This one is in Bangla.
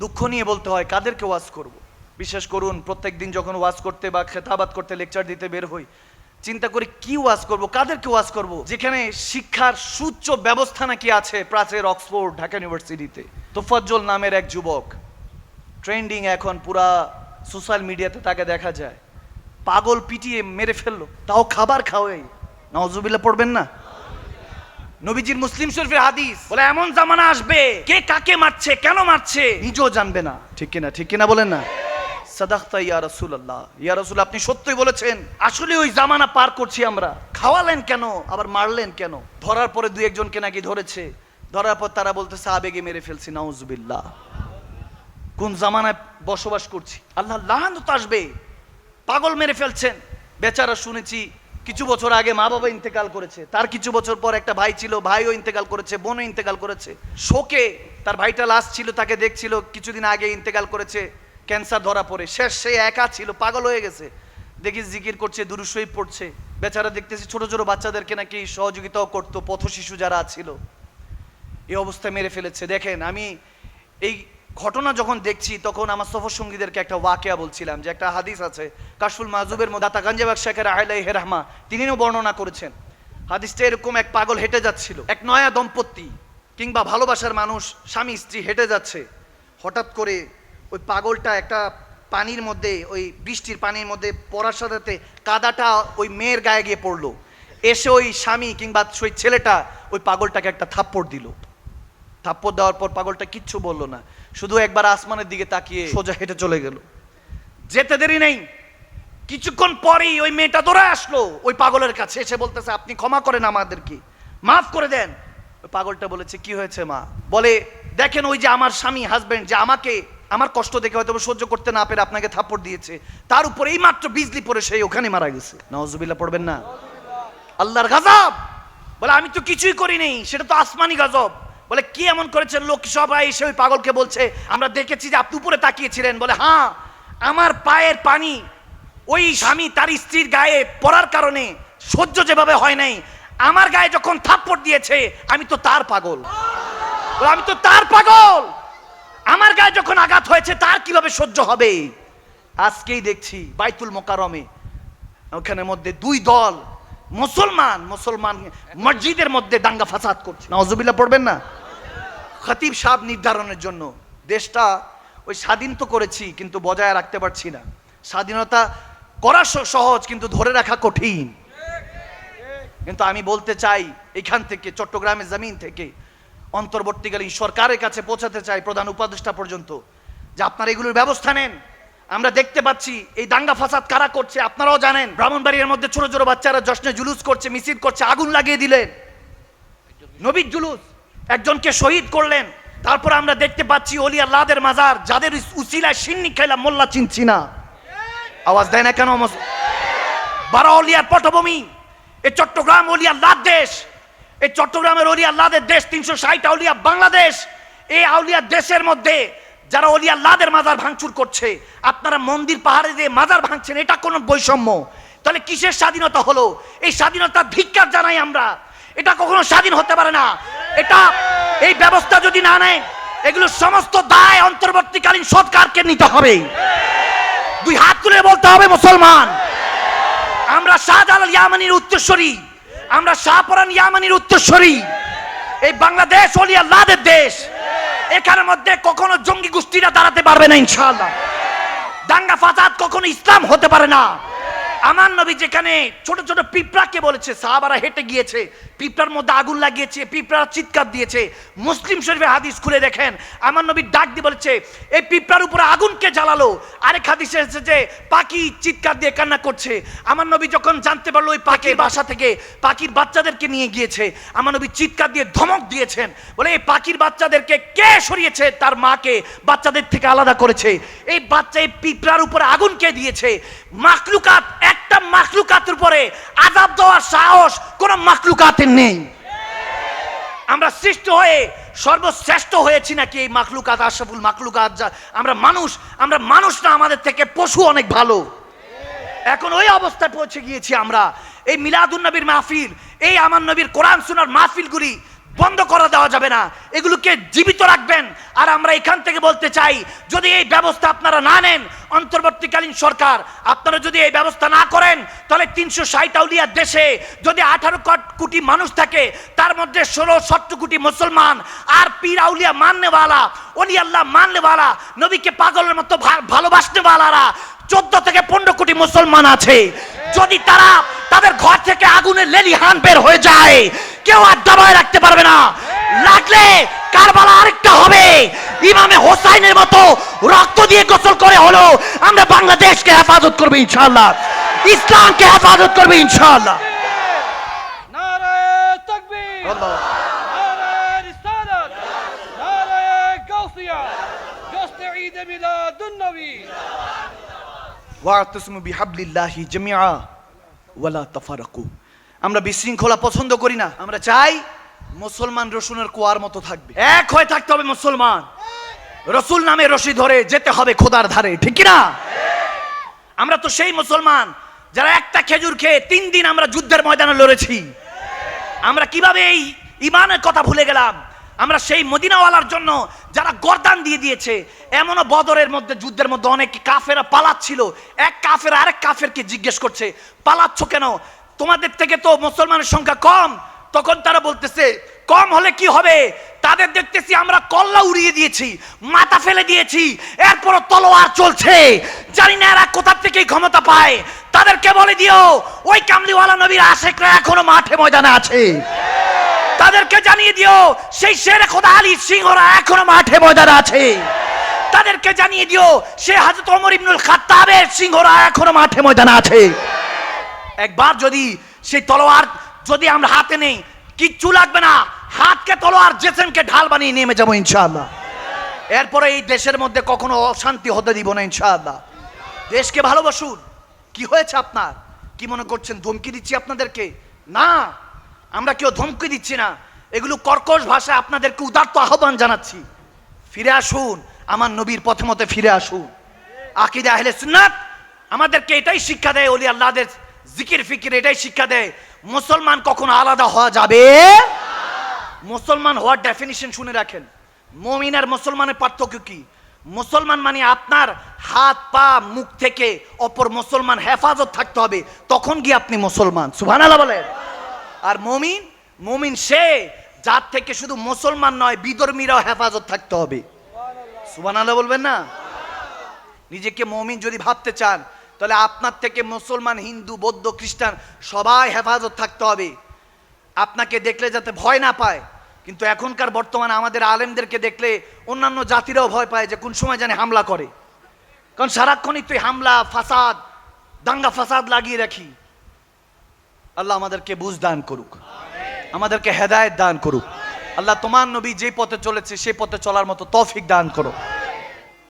দুঃখ নিয়ে বলতে হয়, কাদেরকে ওয়াজ করব। বিশেষ করুন, প্রত্যেক দিন যখন ওয়াজ করতে বা খেতাবাদ করতে লেকচার দিতে বের হই, চিন্তা করি কি ওয়াজ করব, কাদেরকে ওয়াজ করব? যেখানে শিক্ষার সুচ্চ ব্যবস্থা নাকি আছে প্রাচের অক্সফোর্ড, ঢাকা ইউনিভার্সিটিতে। তোফাজ্জল নামের এক যুবক, ট্রেন্ডিং এখন পুরা সোশ্যাল মিডিয়াতে তাকে দেখা যায়। পাগল পিটিয়ে মেরে ফেলল, তাও খাবার খাওয়াই। নওয়াজুবিল্লাহ পড়বেন না? নবীজির মুসলিম শরীফের হাদিস। বলে এমন জামানা আসবে। কে কাকে মারছে? কেন মারছে? নিজেও জানবে না। ঠিক কিনা ঠিক কিনা বলেন না? সাদাক্তা ইয়া রাসূলুল্লাহ। ইয়া রাসূল আপনি সত্যই বলেছেন। আসলে ওই জামানা পার করছি আমরা। খাওয়ালেন কেন? আবার মারলেন কেন? ধরার পরে দুই একজনকে নাকি ধরেছে। ধরার পর তারা বলতেছে আবেগে মেরে ফেলছি নাউজুবিল্লাহ। কোন জামানায় বসবাস করছি? আল্লাহ লাহানত আসবে। পাগল মেরে ফেলছেন। বেচারা শুনেছি কিছু বছর আগে মা বাবা ইন্তেকাল করেছে। তার কিছু বছর পর একটা ভাই ছিল, ভাইও ইন্তেকাল করেছে, বোনও ইন্তেকাল করেছে। শোকে তার ভাইটা লাশ ছিল, তাকে দেখছিল, কিছুদিন আগে ইন্তেকাল করেছে, ক্যান্সার ধরা পড়ে। শেষ, সে একা ছিল, পাগল হয়ে গেছে। দেখি জিকির করছে দুরুসই পড়ছে। বেচারা দেখতেছি ছোট ছোট বাচ্চাদেরকে নাকি সহযোগিতাও করতো পথ শিশু যারা ছিল। এই অবস্থায় মেরে ফেলেছে। দেখেন, আমি এই ঘটনা যখন দেখছি, তখন আমার সফর সঙ্গীদেরকে একটা ওয়াকিয়া বলছিলাম যে একটা হাদিস আছে, কাশফুল মাহজুবের দাতা গাঞ্জাবাগ শেখের আহলাই হেরাহমা তিনিও বর্ণনা করেছেন। হাদিসটা এরকম এক পাগল হেঁটে যাচ্ছিল, এক নয়া দম্পতি কিংবা ভালোবাসার মানুষ, স্বামী, স্ত্রী হেঁটে যাচ্ছে। হঠাৎ করে ওই পাগলটা একটা পানির মধ্যে, ওই বৃষ্টির পানির মধ্যে পড়ার সাথে কাদাটা ওই মেয়ের গায়ে গিয়ে পড়ল। এসে ওই স্বামী কিংবা ওই ছেলেটা ওই পাগলটাকে একটা থাপ্পড় দিল। থাপ্পড় দেওয়ার পর পাগলটা কিচ্ছু বলল না। শুধু একবার আসমানের দিকে তাকিয়ে সোজা হেঁটে চলে গেল। যেতে দেরি নেই। কিছুক্ষণ পরেই ওই মেয়েটা দৌড়ায় আসলো। ওই পাগলের কাছে। এসে বলতেছে আপনি ক্ষমা করেন আমাদেরকে। মাফ করে দেন। ওই পাগলটা বলেছে কি হয়েছে মা? বলে দেখেন ওই যে আমার স্বামী হাজবেন্ড যে আমাকে আমার কষ্ট দেখে হয়তো সহ্য করতে না পেরে আপনাকে থাপ্পড় দিয়েছে তার উপর এই মাত্র বিজলি পরে সেই ওখানে মারা গেছে। নওয়াজুবিল্লাহ পড়বেন না। আল্লাহর গাজব! বলে আমি তো কিছুই করিনি সেটা তো আসমানি গজব। বলে, কি এমন করেছেন লোক সবাই এসে ওই পাগলকে বলছে, আমরা দেখেছি যে আপনি উপরে তাকিয়েছিলেন। বলে হ্যাঁ আমার পায়ের পানি, ওই স্বামী তার স্ত্রীর গায়ে পড়ার কারণে সহ্য যেভাবে হয় নাই। আমার গায়ে যখন থাপ্পড় দিয়েছে, আমি তো তার পাগল। আমি তো তার পাগল! আমার গায়ে যখন আঘাত হয়েছে, তার কীভাবে সহ্য হবে? আজকেই দেখছি বাইতুল মোকারমে ওখানের মধ্যে দুই দল মুসলমান মুসলমান মসজিদের মধ্যে দাঙ্গা ফাসাদ করছে। নওয়াজুবিল্লাহ পড়বেন না? খতিব সাহেব নির্ধারণের জন্য। দেশটা ওই স্বাধীন তো করেছি, কিন্তু বজায় রাখতে পারছি না। স্বাধীনতা করা সহজ, কিন্তু ধরে রাখা কঠিন। কিন্তু আমি বলতে চাই, এখান থেকে, চট্টগ্রামের জমিন থেকে, অন্তর্বর্তীকালীন সরকারের কাছে পৌঁছাতে চাই প্রধান উপদেষ্টা পর্যন্ত, যে আপনারা এগুলোর ব্যবস্থা নেন। আমরা দেখতে পাচ্ছি, এই দাঙ্গা ফাসাদ কারা করছে আপনারাও জানেন। ব্রাহ্মণবাড়িয়ার মধ্যে ছোট ছোট বাচ্চারা জশ্নে জুলুস করছে, মিছিল করছে, আগুন লাগিয়ে দিলেন। নবীর জুলুস, একজনকে শহীদ করলেন। তারপর আমরা দেখতে পাচ্ছি অলি আল্লাহদের মাজার, যাদের উসিলায় সিন্নি খাইলাম মোল্লা চিনছি না। আওয়াজ দেয় না কেন বারো অলিয়ার পটভূমি এই চট্টগ্রাম অলিয়া লাদ দেশ এই চট্টগ্রামের অলিয়া লাদের দেশ, তিনশো ষাট আউলিয়া বাংলাদেশ এই আউলিয়া দেশের মধ্যে যারা অলিয়া লাদের মাজার ভাঙচুর করছে, আপনারা মন্দির পাহাড়ে দিয়ে মাজার ভাঙছেন, এটা কোনো বৈষম্য? তাহলে কিসের স্বাধীনতা হলো? এই স্বাধীনতার ধিক্কার জানাই আমরা। এটা কখনো স্বাধীন হতে পারে না। এটা, এই ব্যবস্থা যদি না নেয়, এগুলো সমস্ত দায় অন্তর্বর্তীকালীন সরকারকে নিতে হবে। দুই হাত তুলে বলতে হবে মুসলমান। আমরা শাহজালাল ইয়ামানির উত্তরস্বরী আমরা শাহপরান ইয়ামানির উত্তরস্বরী এই বাংলাদেশ অলি আল্লাহদের দেশ। এখানের মধ্যে কখনো জঙ্গি গোষ্ঠীরা দাঁড়াতে পারবে না, ইনশাআল্লাহ। দাঙ্গা ফাসাদ কখনো ইসলাম হতে পারে না। আমার নবী যেখানে ছোট ছোট পিঁপড়াকে বলেছে সাহাবারা হেঁটে গিয়েছে পিঁপড়ার মধ্যে আগুন লাগিয়েছে পিঁপড়া চিৎকার দিয়েছে। মুসলিম শরীফের হাদিস খুলে দেখেন আমার নবী ডাক দিয়ে বলেছে এই পিঁপড়ার উপরে আগুনকে জ্বালালো? আরেক হাদিসে এসেছে যে পাখি চিৎকার দিয়ে কান্না করছে। আমার নবী যখন জানতে পারল ওই পাখির বাসা থেকে পাখির বাচ্চাদেরকে নিয়ে গিয়েছে আমার নবী চিৎকার দিয়ে ধমক দিয়েছেন। বলে এই পাখির বাচ্চাদেরকে কে সরিয়েছে? তার মাকে বাচ্চাদের থেকে আলাদা করেছে। এই বাচ্চা এই পিঁপড়ার উপরে আগুন কে দিয়েছে? মাকলুকাত একটা মাকলুকাতের উপরে আজাব দেওয়ার সাহস কোন মাকলুকাতের নেই। আমরা সৃষ্টি হয়ে সর্বশ্রেষ্ঠ হয়েছি নাকি এই মাকলুকাত আশরাফুল মাকলুকাত আমরা মানুষ আমরা মানুষ না, আমাদের থেকে পশু অনেক ভালো। এখন ওই অবস্থায় পৌঁছে গিয়েছি আমরা। এই মিলাদুন নবীর মাহফিল, এই আমার নবীর কোরআন শোনার মাহফিলগুলি বন্ধ করা দেওয়া যাবে না। এগুলোকে জীবিত রাখবেন। আর আমরা এখান থেকে বলতে চাই, যদি এই ব্যবস্থা আপনারা না নেন, অন্তর্বর্তীকালীন সরকার, আপনারা যদি এই ব্যবস্থা না করেন, তাহলে তিনশো ষাট আউলিয়ার দেশে যদি আঠারো কোটি মানুষ থাকে, তার মধ্যে ষোলো সত্তর কোটি মুসলমান, আর পীর আউলিয়া মাননেওয়ালা, অলি আল্লাহ মাননেওয়ালা, নবীকে পাগলের মতো ভালোবাসনেওয়ালারা, চোদ্দ থেকে পনেরো কোটি মুসলমান আছে। যদি তারা তাদের ঘর থেকে আগুনের লেলিহান বের হয়ে যায়, কেউ আর দাবায় রাখতে লাগলে কারবালা আরেকটা হবে। ইমামে হোসাইনের মতো রক্ত দিয়ে গোসল করে হলো আমরা বাংলাদেশকে হেফাজত করব ইনশাল্লাহ ইসলামকে হেফাজত করব ইনশাল্লাহ আমরা বিশৃঙ্খলা পছন্দ করি না আমরা চাই মুসলমান রসুনের কুয়ার মতো থাকবে। এক হয়ে থাকতে হবে মুসলমান। রসুল নামে রশি ধরে যেতে হবে খোদার ধারে ঠিক না আমরা তো সেই মুসলমান যারা একটা খেজুর খেয়ে তিন দিন আমরা যুদ্ধের ময়দানে লড়েছি। আমরা কীভাবে এই ইমানের কথা ভুলে গেলাম? আমরা সেই মদিনাওয়ালার জন্য যারা গরদান দিয়ে দিয়েছে এমনও বদরের মধ্যে যুদ্ধের মধ্যে অনেক কাফেরা পালাচ্ছিল। এক কাফের আরেক কাফেরকে জিজ্ঞেস করছে পালাচ্ছ কেন? তোমাদের থেকে তো মুসলমানের সংখ্যা কম। তখন তারা বলতেছে, কম হলে কি হবে? তাদের দেখতেছি আমরা কল্লা উড়িয়ে দিয়েছি, মাথা ফেলে দিয়েছি, এরপরও তলোয়ার চলছে। জানি না এরা কোথা থেকে ক্ষমতা পায়। তাদেরকে বলে দিও, ওই কামলিওয়ালা নবীর আশেকরা এখনও মাঠে ময়দানে আছে। তাদেরকে জানিয়ে দিও, সেই শের খোদা আলী সিংহরা এখনও মাঠে ময়দানে আছে। তাদেরকে জানিয়ে দিও, সে হাজরত ওমর ইবনুল খাত্তাবের সিংহরা এখনও মাঠে ময়দানে আছে। একবার যদি সেই তলোয়ার যদি আমরা হাতে নেই, কিচ্ছু লাগবে না। হাতকে, তলোয়ার জেসেমকে ঢাল বানিয়ে নেমে যাব ইনশাআল্লাহ। এরপরে এই দেশের মধ্যে কখনো অশান্তি হতে দিব না ইনশাআল্লাহ। দেশকে ভালোবাসুন। কি হয়েছে আপনার? কি মনে করছেন, ধমকি দিচ্ছি আপনাদেরকে? না, আমরা কেউ ধমকি দিচ্ছি না। এগুলো কর্কশ ভাষায় আপনাদেরকে উদার্ত আহ্বান জানাচ্ছি। ফিরে আসুন, আমার নবীর পথে মতে ফিরে আসুন। আকিদা আহলে সুন্নাত আমাদেরকে এটাই শিক্ষা দেয় ওলি আল্লাহদের জিকির ফিকির এটাই শিক্ষা দেয়। মুসলমান কখনো আলাদা হওয়া যাবে? মুসলমান হওয়ার ডেফিনিশন শুনে রাখেন। মমিন আর মুসলমানের পার্থক্য কি? মুসলমান মানে আপনার হাত, পা, মুখ থেকে অপর মুসলমান হেফাজত থাকতে হবে। তখন গিয়ে আপনি মুসলমান। সুবহানাল্লাহ বলেন। আর মমিন মমিন সে যার থেকে শুধু মুসলমান নয়, বিধর্মীরাও হেফাজত থাকতে হবে। সুবহানাল্লাহ বলবেন না? নিজেকে মমিন যদি ভাবতে চান তাহলে আপনার থেকে মুসলমান, হিন্দু, বৌদ্ধ, খ্রিস্টান, সবাই হেফাজত থাকতে হবে। আপনাকে দেখলে যাতে ভয় না পায়। কিন্তু এখনকার বর্তমানে আমাদের আলেমদেরকে দেখলে অন্যান্য জাতিরাও ভয় পায় যে কোন সময় জানে হামলা করে। কারণ সারাক্ষণই তুই হামলা, ফাসাদ, দাঙ্গা ফাসাদ লাগিয়ে রাখি। আল্লাহ আমাদেরকে বুঝ দান করুক। আমাদেরকে হেদায়েত দান করুক। আল্লাহ তোমার নবী যে পথে চলেছে সেই পথে চলার মতো তৌফিক দান করো।